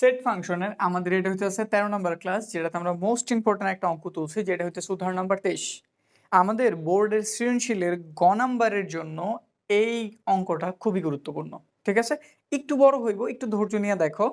Set ফাংশনের আমাদের এটা হচ্ছে তেরো নম্বর ক্লাস যেটাতে আমরা মোস্ট ইম্পর্ট্যান্ট একটা অঙ্ক তুলছি, যেটা হচ্ছে উদাহরণ নাম্বার তেইশ। আমাদের বোর্ডের সৃজনশীলের গ নাম্বারের জন্য এই অঙ্কটা খুবই গুরুত্বপূর্ণ, ঠিক আছে? একটু বড় হইব, একটু ধৈর্য নিয়ে দেখো।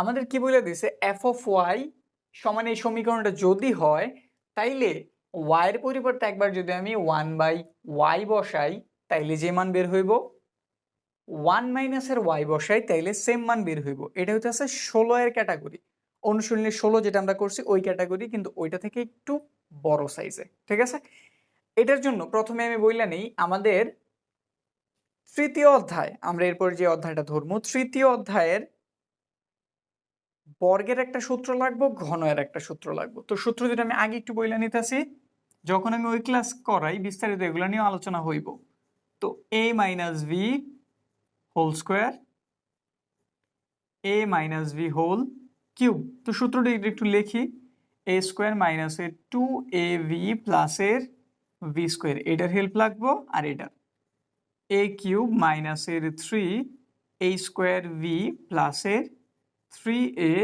আমাদের কি বলে দিছে? এফ অফ ওয়াই সমান এই সমীকরণটা যদি হয়, তাইলে ওয়াইয়ের পরিবর্তে একবার যদি আমি ওয়ান বাই ওয়াই বসাই, তাইলে যে মান বের হইব? ওয়ান মাইনাসের ওয়াই বসাই, তাইলে সেম মান বের হইব। এটা আছে ষোলো এর ক্যাটাগরি অনুশীলনী ষোলো যেটা আমরা করছি, ওই ক্যাটাগরি কিন্তু ওইটা থেকে একটু বড় সাইজে ঠিক আছে? এটার জন্য প্রথমে আমি বললা নেই, আমাদের তৃতীয় অধ্যায়, আমরা এরপর যে অধ্যায়টা ধরবো, তৃতীয় অধ্যায়ের বর্গের একটা সূত্র লাগবো ঘনের একটা সূত্র লাগবো। তো সূত্র যেটা আমি আগে একটু বইলা নিতেছি, যখন আমি ওই ক্লাস করাই, বিস্তারিত এগুলো নিয়ে আলোচনা হইব। তো A minus B whole square A minus B whole cube তো সূত্রটি একটু লিখি এ স্কোয়ার মাইনাসের টু এ ভি প্লাসের ভি স্কোয়ার এটার হেল্প লাগবো আর এটার। এ কিউব মাইনাসের থ্রি এ স্কোয়ার ভি প্লাসের থ্রি এ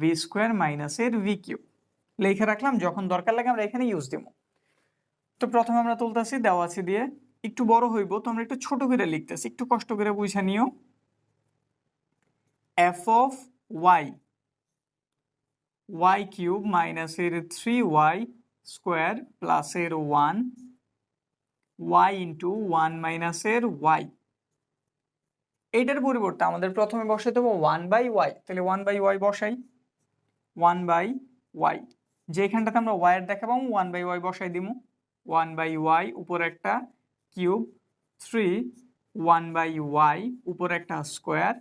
ভি স্কোয়ার মাইনাসের ভি কিউব লিখে রাখলাম, যখন দরকার লাগে আমরা এখানে ইউজ দেবো। তো প্রথমে আমরা তুলতেছি, দেওয়া আছে দিয়ে একটু বড় হইব, তো আমরা একটু ছোট করে লিখতেছি। একটু কষ্ট করে বুঝে নিও। F of Y Y cube মাইনাসের থ্রি ওয়াই স্কোয়ার প্লাসের ওয়ান ওয়াই ইন্টু ওয়ান মাইনাসের ওয়াই এইটার পরিবর্তে আমাদের প্রথমে বসে দেবো ওয়ান বাই ওয়াই তাহলে ওয়ান বাই ওয়াই বসাই। ওয়ান বাই ওয়াই যেখানটাতে আমরা ওয়াইয়ের দেখাবো ওয়ান বাই ওয়াই বসাই দিব ওয়ান বাই ওয়াই উপর একটা cube three one by Y উপর একটা স্কোয়ার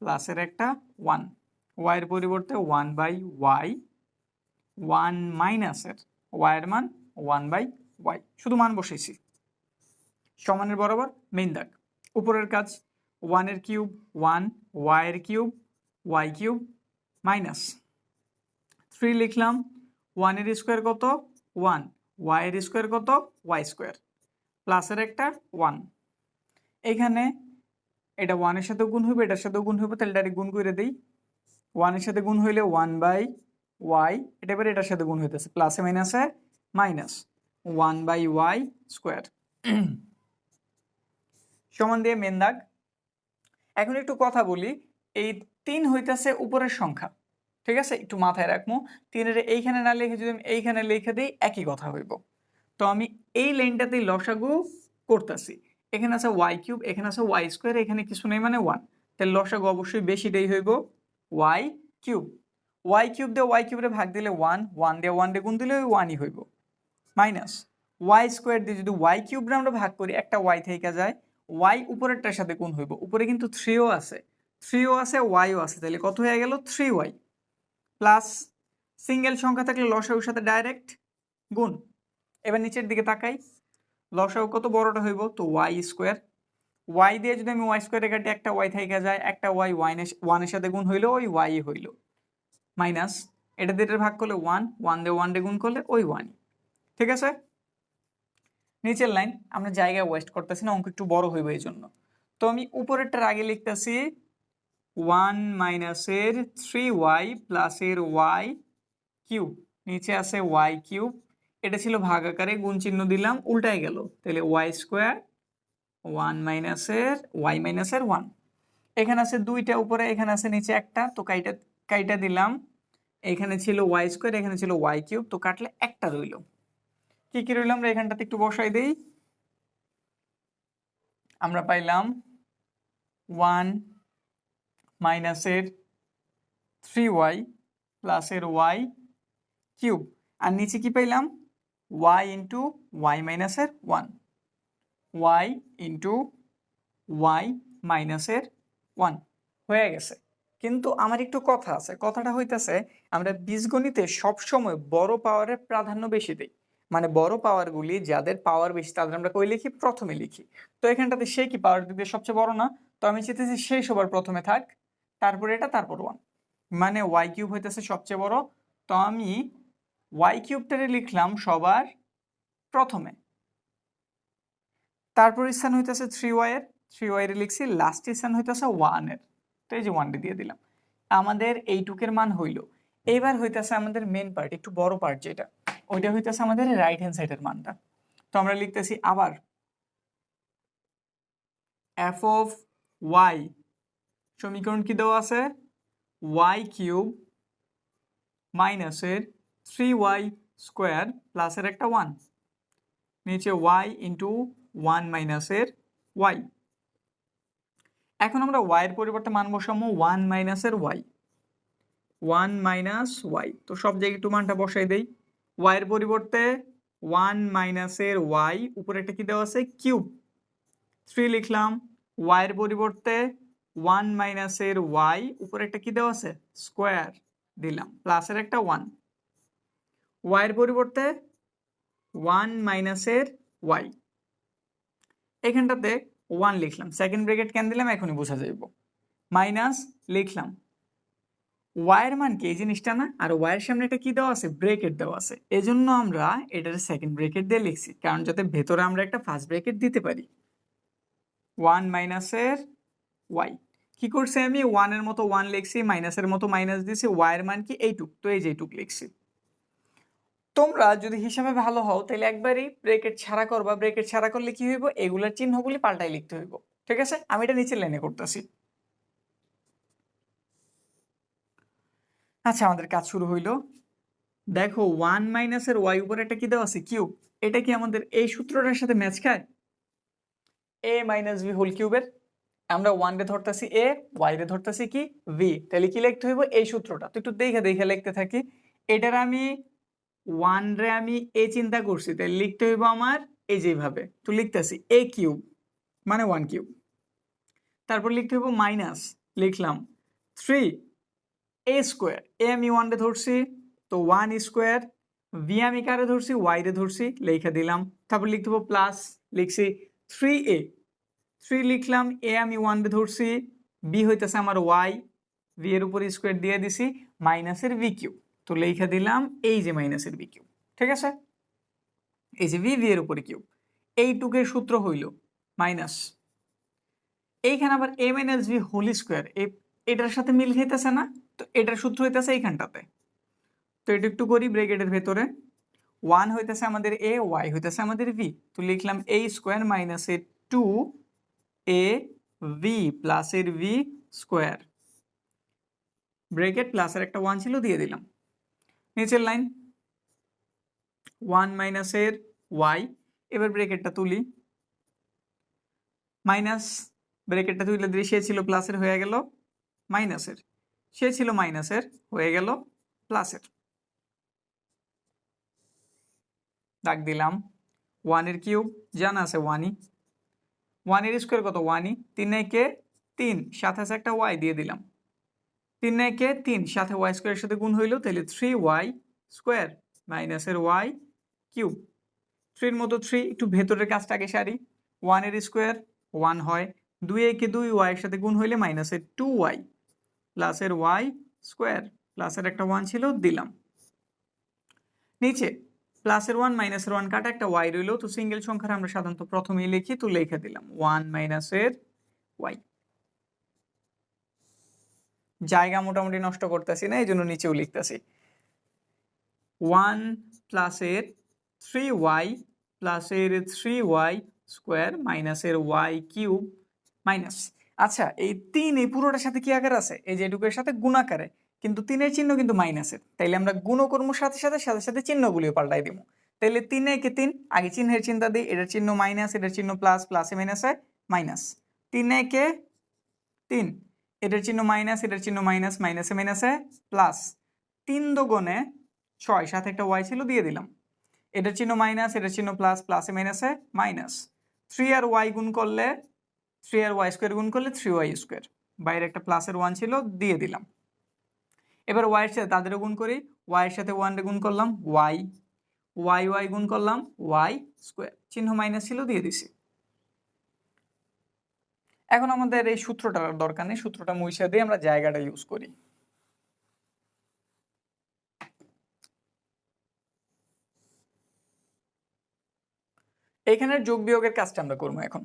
প্লাসের একটা ওয়ান ওয়াইয়ের পরিবর্তে ওয়ান বাই ওয়াই ওয়ান মাইনাসের ওয়াইয়ের মান ওয়ান বাই ওয়াই। শুধু মান বসেছি সমানের বরাবর মেইন দাগ। উপরের কাজ ওয়ানের কিউব ওয়ান ওয়াইয়ের cube Y cube minus three লিখলাম ওয়ানের স্কোয়ার কত? ওয়ান ওয়াইয়ের স্কোয়ার কত? ওয়াই স্কোয়ার প্লাসের একটা ওয়ান এখানে এটা ওয়ানের সাথে গুণ হইবে, এটার সাথে গুণ হইবে, তাহলে ডাইরেক্ট গুণ করে দিই। ওয়ানের সাথে গুণ হইলে ওয়ান বাই ওয়াই এটা এবার এটার সাথে গুণ হইতেছে প্লাসে মাইনাসে minus one by Y square সমান দিয়ে মেন দাগ। এখন একটু কথা বলি, এই তিন হইতেছে উপরের সংখ্যা, ঠিক আছে? একটু মাথায় রাখব তিনের এইখানে না লিখে যদি আমি এইখানে লিখে দিই, একই কথা হইব। তো আমি এই লাইনটাতেই লসাগু করতেছি। এখানে আছে ওয়াই কিউব, এখানে আছে ওয়াই স্কোয়ার, এখানে কিছু নেই মানে ওয়ান তাহলে লসাগু অবশ্যই বেশিটাই হইব। Y cube. ওয়াই কিউব দিয়ে ওয়াই কিউবে ভাগ দিলে ওয়ান ওয়ান দিয়ে ওয়ান দিয়ে গুণ দিলে ওই ওয়ানই হইব। মাইনাস ওয়াই স্কোয়ার দিয়ে যদি ওয়াই কিউবটা আমরা ভাগ করি, একটা ওয়াই থেকে যায় ওয়াই উপরেরটার সাথে গুণ হইব। উপরে কিন্তু থ্রিও আছে। থ্রিও আছে ওয়াইও আছে। তাহলে কত হয়ে গেল? থ্রি ওয়াই প্লাস সিঙ্গেল সংখ্যা থাকলে লসাগুর সাথে ডাইরেক্ট গুণ। এবার নিচের দিকে তাকাই। লসাগু কত বড়টা হইব? তো ওয়াই স্কোয়ার ওয়াই দিয়ে যদি আমি ওয়াই স্কোয়ারে কাটি, একটা ওয়াই থেকে যায়, একটা ওয়াই ওয়াইনের ওয়ানের সাথে গুণ হইল, ওই ওয়াই হইল। মাইনাস এটা দিয়ে ভাগ করলে ওয়ান ওয়ান দিয়ে ওয়ান দিয়ে গুণ করলে ওই ওয়ানই ঠিক আছে? নিচের লাইন আমরা জায়গা ওয়েস্ট করতেছি না, অঙ্ক একটু বড় হইব এই জন্য। তো আমি উপরেরটার আগে লিখতেছি ওয়ান মাইনাসের থ্রি ওয়াই প্লাসের ওয়াই কিউব নিচে আছে ওয়াই কিউব এটা ছিল ভাগ আকারে গুণ চিহ্ন দিলাম, উল্টায় গেল। তাহলে ওয়াই স্কোয়ার ওয়ান মাইনাসের ওয়াই মাইনাসের ওয়ান এখানে আছে দুইটা, উপরে এখানে আছে নিচে একটা, তো কাইটা কাইটা দিলাম। এখানে ছিল ওয়াই স্কোয়ার এখানে ছিল ওয়াই কিউব তো কাটলে একটা রইল। কি কি রইল আমরা এখানটাতে একটু বসাই দেই। আমরা পাইলাম ওয়ান মাইনাসের থ্রি ওয়াই প্লাসের ওয়াই কিউব আর নিচে কি পাইলাম? ওয়াই ইন্টু ওয়াই মাইনাসের ওয়ান ওয়াই ইন্টু ওয়াই মাইনাসের ওয়ান হয়ে গেছে। কিন্তু আমার একটু কথা আছে। কথাটা হইতেছে, আমরা বীজগণিতে সবসময় বড় পাওয়ারের প্রাধান্য বেশি দিই। মানে বড় পাওয়ারগুলি যাদের পাওয়ার বেশি, তাদের আমরা কই লিখি? প্রথমে লিখি। তো এখানটাতে সে কি পাওয়ার দিকে সবচেয়ে বড় না? তো আমি চেতেছি সেই সবার প্রথমে থাক, তারপর এটা, তারপর ওয়ান মানে ওয়াই কিউব হইতেছে সবচেয়ে বড়। তো আমি ওয়াই কিউবটারে লিখলাম সবার প্রথমে। তারপর স্থান হইতেছে থ্রি ওয়াইয়ের থ্রি ওয়াইয়ের লিখছি লাস্ট স্থান হইতেছে ওয়ানের তো এই যে ওয়ানটি দিয়ে দিলাম। আমাদের এইটুকের মান হইল। এইবার হইতেছে আমাদের মেন পার্ট একটু বড় পার্ট যেটা। ওইটা হইতেছে আমাদের রাইট হ্যান্ড সাইডের মানটা। তো আমরা লিখতেছি আবার এফ অফ ওয়াই সমীকরণ কি দেওয়া আছে? ওয়াই কিউব মাইনাসের থ্রি ওয়াই স্কোয়ার প্লাসের একটা ওয়ান নিচে ওয়াই ইন্টু ওয়ান মাইনাসের ওয়াই এখন আমরা ওয়াইয়ের পরিবর্তে মান বসাবো ওয়ান মাইনাসের ওয়াই ওয়ান মাইনাস ওয়াই তো সব জায়গায় একটু মানটা বসাই দেই। ওয়াইয়ের পরিবর্তে ওয়ান মাইনাসের ওয়াই উপরে একটা কি দেওয়া আছে? কিউব থ্রি লিখলাম। ওয়াইয়ের পরিবর্তে ওয়ান মাইনাসের ওয়াই উপরে একটা কি দেওয়া আছে? স্কোয়ার দিলাম। প্লাসের একটা ওয়ান ওয়াইয়ের পরিবর্তে ওয়ান মাইনাসের ওয়াই এখানটাতে ওয়ান লিখলাম। সেকেন্ড ব্রেকেট কেন দিলাম? এখনই বোঝা যাইব। মাইনাস লিখলাম। ওয়াইয়ের মান কি? এই জিনিসটা না? আর ওয়াইয়ের সামনে একটা কি দেওয়া আছে? ব্রেকেট দেওয়া আছে। এজন্য আমরা এটার সেকেন্ড ব্রেকেট দিয়ে লিখছি। কারণ যাতে ভেতরে আমরা একটা ফার্স্ট ব্রেকেট দিতে পারি। ওয়ান মাইনাসের ওয়াই কি করছি আমি? ওয়ানের মতো ওয়ান লিখছি মাইনাসের মতো মাইনাস দিছি। ওয়াইয়ের মান কি? এইটুক। তো এই যে এইটুক লিখছি। তোমরা যদি হিসাবে ভালো হও তাহলে একবারই ব্রেকেট ছাড়া করবা। ব্রেকেট ছাড়া করলে কি হইব? এগুলার চিহ্নগুলি পাল্টাই লিখতে হইব। ঠিক আছে? আমি এটা নিচের লাইনে করতেছি। আচ্ছা আমাদের কাজ শুরু হইল। দেখো ওয়ান মাইনাসের ওয়াই উপরে একটা কি দেওয়া আছে? কিউব। এটা কি আমাদের এই সূত্রটার সাথে ম্যাচ খায়? এ মাইনাস ভি হোল কিউবের আমরা ওয়ান রে ধরতেছি এ ওয়াই রে ধরতেছি কি? ভি তাহলে কি লিখতে হইব? এই সূত্রটা। তো একটু দেখে দেখে লিখতে থাকি। এটার আমি ওয়ান রে আমি এ চিন্তা করছি তাই লিখতে হইব আমার এই যেভাবে। তো লিখতেছি এ কিউব মানে ওয়ান কিউব তারপর লিখতে হইব মাইনাস লিখলাম থ্রি এ স্কোয়ার এ আমি ওয়ান রে ধরছি, তো ওয়ান স্কোয়ার ভি আমি কারে ধরছি? ওয়াই রে ধরছি, লিখে দিলাম। তারপর লিখতে হইব প্লাস লিখছি থ্রি এ থ্রি লিখলাম এ আমি ওয়ান রে ধরছি বি হইতেছে আমার ওয়াই ভি এর উপর স্কোয়ার দিয়ে দিছি মাইনাসের ভি কিউব তো লেখা দিলাম এই যে মাইনাসের বি কিউব ঠিক আছে? এই যে ভি এর উপরে কিউব এইটুকের সূত্র হইল মাইনাস এইখানে আবার A minus B whole square এটার সাথে মিল খাইতেছে না, তো এটার সূত্র হইতেছে এইখানটাতে। তো এটা একটু করি ব্রেকেটের ভেতরে। ওয়ান হইতেছে আমাদের এ ওয়াই হইতেছে আমাদের ভি তো লিখলাম এ স্কোয়ার মাইনাসের টু এ ভি প্লাসের ভি স্কোয়ার ব্রেকেট প্লাসের একটা ওয়ান ছিল, দিয়ে দিলাম। নিচের লাইন। ওয়ান মাইনাসের ওয়াই এবার ব্রেকেটটা তুলি। মাইনাস ব্রেকেটটা তুলে দিলে সে ছিল প্লাসের হয়ে গেল মাইনাসের সে ছিল মাইনাসের হয়ে গেল প্লাসের দাগ দিলাম। ওয়ানের কিউব জানা আছে ওয়ানই ওয়ানের স্কোয়ার কত? ওয়ানই তিন কে তিন, সাথে আছে একটা ওয়াই দিয়ে দিলাম। তিন কে তিন, সাথে ওয়াই স্কোয়ারের সাথে গুণ হইল তাহলে থ্রি ওয়াই স্কোয়ার মাইনাসের ওয়াই কিউব থ্রির মতো থ্রি একটু ভেতরের কাজটা আগে সারি ওয়ানের স্কোয়ার ওয়ান হয়। দুই একে দুই ওয়াইয়ের সাথে গুণ হইলে মাইনাসের টু ওয়াই প্লাসের ওয়াই স্কোয়ার প্লাসের একটা ওয়ান ছিল, দিলাম। নিচে প্লাসের ওয়ান মাইনাসের ওয়ান কাটা একটা ওয়াই রইল, তো সিঙ্গেল সংখ্যার আমরা সাধারণত প্রথমেই লিখি, তো লিখে দিলাম। ওয়ান মাইনাসের ওয়াই জায়গা মোটামুটি নষ্ট করতেছি না এই জন্য নিচেও লিখতেছি। ওয়ান প্লাসের থ্রি ওয়াই প্লাসের থ্রি ওয়াই স্কোয়ার মাইনাসের ওয়াই কিউব মাইনাস আচ্ছা এই তিন, এই পুরোটার সাথে কি আকার আছে? এই যে এটুকুর সাথে গুণাকারে কিন্তু তিনের চিহ্ন কিন্তু মাইনাসের তাইলে আমরা গুণকর্মর সাথে সাথে সাথে সাথে চিহ্নগুলিও পাল্টাই দিব। তাইলে তিন একে তিন, আগে চিহ্নের চিন্তা দিই, এটার চিহ্ন মাইনাস এটার চিহ্ন প্লাস প্লাসে মাইনাসে মাইনাস তিন একে তিন এটার চিহ্ন মাইনাস এটার চিহ্ন মাইনাস মাইনাসে মাইনাসে প্লাস তিন দোগনে ছয়, সাথে একটা ওয়াই ছিল, দিয়ে দিলাম। এটার চিহ্ন মাইনাস এটার চিহ্ন প্লাস প্লাসে মাইনাসে মাইনাস থ্রি আর ওয়াই গুণ করলে থ্রি আর ওয়াই স্কোয়ার গুণ করলে থ্রি ওয়াই স্কোয়ার বাইরে একটা প্লাসের ওয়ান ছিল, দিয়ে দিলাম। এবার ওয়াইয়ের সাথে তাদেরও গুণ করি। ওয়াইয়ের সাথে ওয়ান গুণ করলাম ওয়াই ওয়াই ওয়াই গুণ করলাম ওয়াই স্কোয়ার চিহ্ন মাইনাস ছিল, দিয়ে দিছি। এখন আমাদের এই সূত্রটার দরকার নেই, সূত্রটা মুইসা দিয়ে আমরা জায়গাটা ইউজ করি। এখানের যোগ বিয়োগের কাজটা আমরা করব এখন।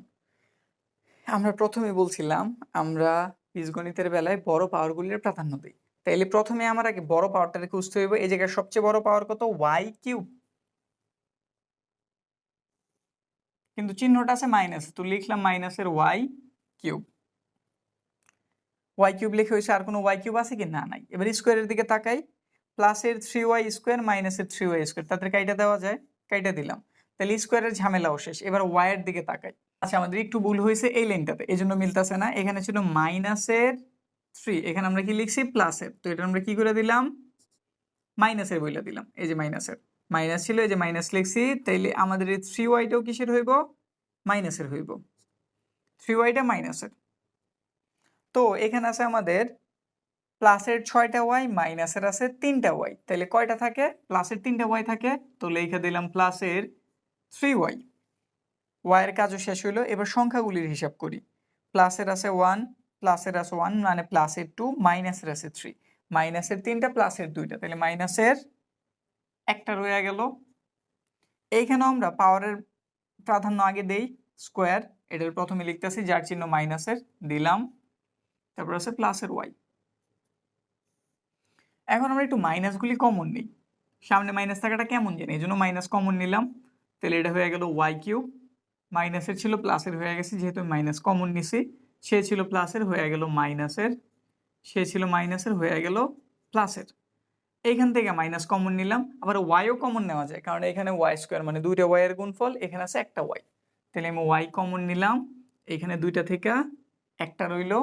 আমরা প্রথমে বলছিলাম, আমরা বীজগণিতের বেলায় বড় পাওয়ারগুলির প্রাধান্য দিই। তাইলে প্রথমে আমার আগে বড় পাওয়ারটাকে খুঁজতে হইব। এই জায়গায় সবচেয়ে বড় পাওয়ার কত? ওয়াই কিউব কিন্তু চিহ্নটা আছে মাইনাস তো লিখলাম মাইনাসের ওয়াই কিউব ওয়াই কিউব লিখে হয়েছে আর কোনো ওয়াই কিউব আছে কি? না, নাই। এবার স্কোয়ারের দিকে তাকাই। প্লাসের থ্রি ওয়াই স্কোয়ার মাইনাসের থ্রি ওয়াই স্কোয়ার তাদের কাইটা দেওয়া যায়, কাইটা দিলাম। তাহলে স্কোয়ারের ঝামেলাও শেষ। এবার ওয়াইয়ের দিকে তাকাই। আচ্ছা আমাদের একটু ভুল হয়েছে এই লাইনটাতে এই জন্য মিলতেছে না। এখানে ছিল মাইনাসের থ্রি এখানে আমরা কি লিখছি? প্লাসের তো এটা আমরা কি করে দিলাম? মাইনাসের বইলা দিলাম। এই যে মাইনাসের মাইনাস ছিল, এই যে মাইনাস লিখছি। তাইলে আমাদের এই থ্রি ওয়াইটাও কিসের হইব? মাইনাসের হইব। থ্রি ওয়াইটা মাইনাসের তো এখানে আছে আমাদের প্লাসের ছয়টা ওয়াই মাইনাসের আছে তিনটা ওয়াই তাহলে কয়টা থাকে? প্লাসের তিনটা ওয়াই থাকে। তো লিখে দিলাম প্লাসের থ্রি ওয়াই ওয়াইয়ের কাজও শেষ হইল। এবার সংখ্যাগুলির হিসাব করি। প্লাসের আছে ওয়ান প্লাসের আছে ওয়ান মানে প্লাসের টু মাইনাসের আছে থ্রি মাইনাসের তিনটা প্লাসের দুইটা। তাহলে মাইনাসের একটা রয়ে গেল। এইখানেও আমরা পাওয়ারের প্রাধান্য আগে দেই স্কোয়ার এটার প্রথমে লিখতেছি, যার চিহ্ন মাইনাসের দিলাম। তারপর আছে প্লাসের ওয়াই এখন আমরা একটু মাইনাসগুলি কমন নিই। সামনে মাইনাস থাকাটা কেমন জানি? এই জন্য মাইনাস কমন নিলাম। তাহলে এটা হয়ে গেল ওয়াই কিউব মাইনাসের ছিল প্লাসের হয়ে গেছে, যেহেতু মাইনাস কমন নিছি। সে ছিল প্লাসের হয়ে গেল মাইনাসের সে ছিল মাইনাসের হয়ে গেল প্লাসের এইখান থেকে মাইনাস কমন নিলাম। আবার ওয়াইও কমন নেওয়া যায়, কারণ এখানে ওয়াই স্কোয়ার মানে দুইটা ওয়াইয়ের গুণফল, এখানে আছে একটা ওয়াই তাহলে আমি ওয়াই কমন নিলাম। এখানে দুইটা থেকে একটা রইল।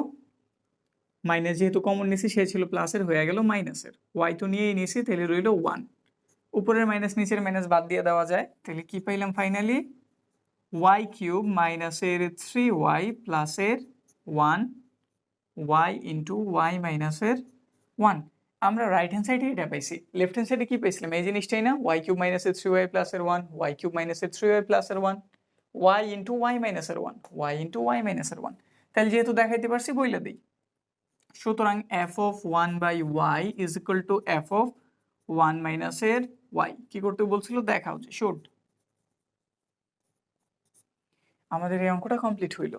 মাইনাস যেহেতু কমন নিছি, সে ছিল প্লাসের হয়ে গেল মাইনাসের ওয়াই তো নিয়েই নিছি, তাহলে রইল ওয়ান উপরের মাইনাস নিচের মাইনাস বাদ দিয়ে দেওয়া যায়। তাহলে কি পাইলাম ফাইনালি ওয়াই কিউব মাইনাসের থ্রি ওয়াই প্লাসের ওয়ান ওয়াই ইন্টু ওয়াই মাইনাসের ওয়ান আমরা রাইট হ্যান্ড সাইডে এটা পাইছি। লেফট হ্যান্ড সাইডে কি পাইছিলাম? এই জিনিসটাই না? ওয়াই কিউব মাইনাসের থ্রি ওয়াই প্লাসের ওয়ান ওয়াই কিউব মাইনাসের থ্রি ওয়াই প্লাসের ওয়ান ওয়াই ইন্টু ওয়াই মাইনাসের ওয়ান ওয়াই ইন্টু ওয়াই মাইনাসের ওয়ান তাহলে যেহেতু দেখাইতে পারছি, বইলা দিই। সুতরাং F of one by Y is equal to F of one মাইনাসের ওয়াই কি করতে বলছিল? দেখা হচ্ছে শুট আমাদের এই অঙ্কটা কমপ্লিট হইল।